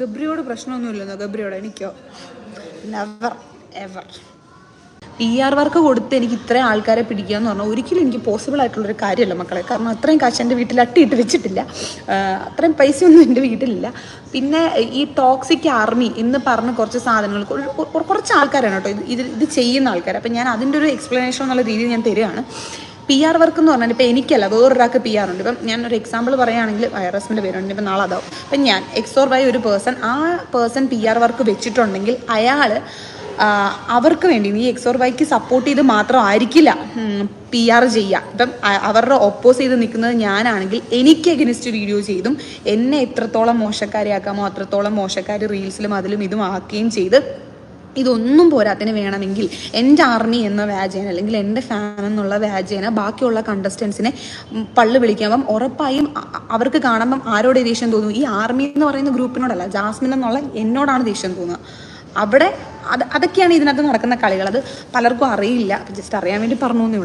ഗബ്രിയോട് പ്രശ്നമൊന്നുമില്ലെന്നോ? ഗബ്രിയോട് എനിക്കോ? Never ever P R work കൊടുത്ത് എനിക്ക് ഇത്രയും ആൾക്കാരെ പിടിക്കുക എന്ന് പറഞ്ഞാൽ ഒരിക്കലും എനിക്ക് പോസിബിൾ ആയിട്ടുള്ളൊരു കാര്യമല്ല മക്കളെ. കാരണം അത്രയും കാശ് എന്റെ വീട്ടിൽ അട്ടിയിട്ട് വെച്ചിട്ടില്ല. അത്രയും പൈസയൊന്നും എന്റെ വീട്ടിലില്ല. പിന്നെ ഈ ടോക്സിക് ആർമി എന്ന് പറഞ്ഞ കുറച്ച് സാധനങ്ങൾ കുറച്ച് ആൾക്കാരാണ് കേട്ടോ ഇത് ഇത് ചെയ്യുന്ന ആൾക്കാർ അപ്പം ഞാൻ അതിന്റെ ഒരു എക്സ്പ്ലനേഷൻ എന്നുള്ള രീതിയിൽ ഞാൻ തരികയാണ് പി ആർ വർക്ക് എന്ന് പറഞ്ഞാൽ ഇപ്പം എനിക്കല്ല വേറൊരാൾക്ക് പി ആർ ഉണ്ട്. ഇപ്പം ഞാൻ ഒരു എക്സാമ്പിൾ പറയുകയാണെങ്കിൽ വൈറസിന്റെ പേരുണ്ട് ഇപ്പം നാളെ അതാവും അപ്പം ഞാൻ എക്സോർ ബൈ ഒരു പേഴ്സൺ ആ പേഴ്സൺ പി ആർ വർക്ക് വെച്ചിട്ടുണ്ടെങ്കിൽ അയാൾ അവർക്ക് വേണ്ടി ഈ എക്സോർ ബൈക്ക് സപ്പോർട്ട് ചെയ്ത് മാത്രമായിരിക്കില്ല പി ആർ ചെയ്യുക ഇപ്പം അവരുടെ ഒപ്പോസ് ചെയ്ത് നിൽക്കുന്നത് ഞാനാണെങ്കിൽ എനിക്ക് എഗനിസ്റ്റ് വീഡിയോ ചെയ്തും എന്നെ എത്രത്തോളം മോശക്കാരിയാക്കാമോ അത്രത്തോളം മോശക്കാരി റീൽസിലും അതിലും ഇതും ആക്കുകയും ചെയ്ത് ഇതൊന്നും പോരാത്തിന് വേണമെങ്കിൽ എന്റെ ആർമി എന്ന വ്യാജേന അല്ലെങ്കിൽ എന്റെ ഫാൻ എന്നുള്ള വ്യാജേന ബാക്കിയുള്ള കണ്ടസ്റ്റൻസിനെ പള്ളു വിളിക്കുമ്പം ഉറപ്പായും അവർക്ക് കാണുമ്പം ആരോട് ദേഷ്യം തോന്നും? ഈ ആർമി എന്ന് പറയുന്ന ഗ്രൂപ്പിനോടല്ല ജാസ്മിൻ എന്നുള്ള എന്നോടാണ് ദേഷ്യം തോന്നുക. അവിടെ അത് അതൊക്കെയാണ് ഇതിനകത്ത് നടക്കുന്ന കളികൾ. അത് പലർക്കും അറിയില്ല. ജസ്റ്റ് അറിയാൻ വേണ്ടി പറഞ്ഞു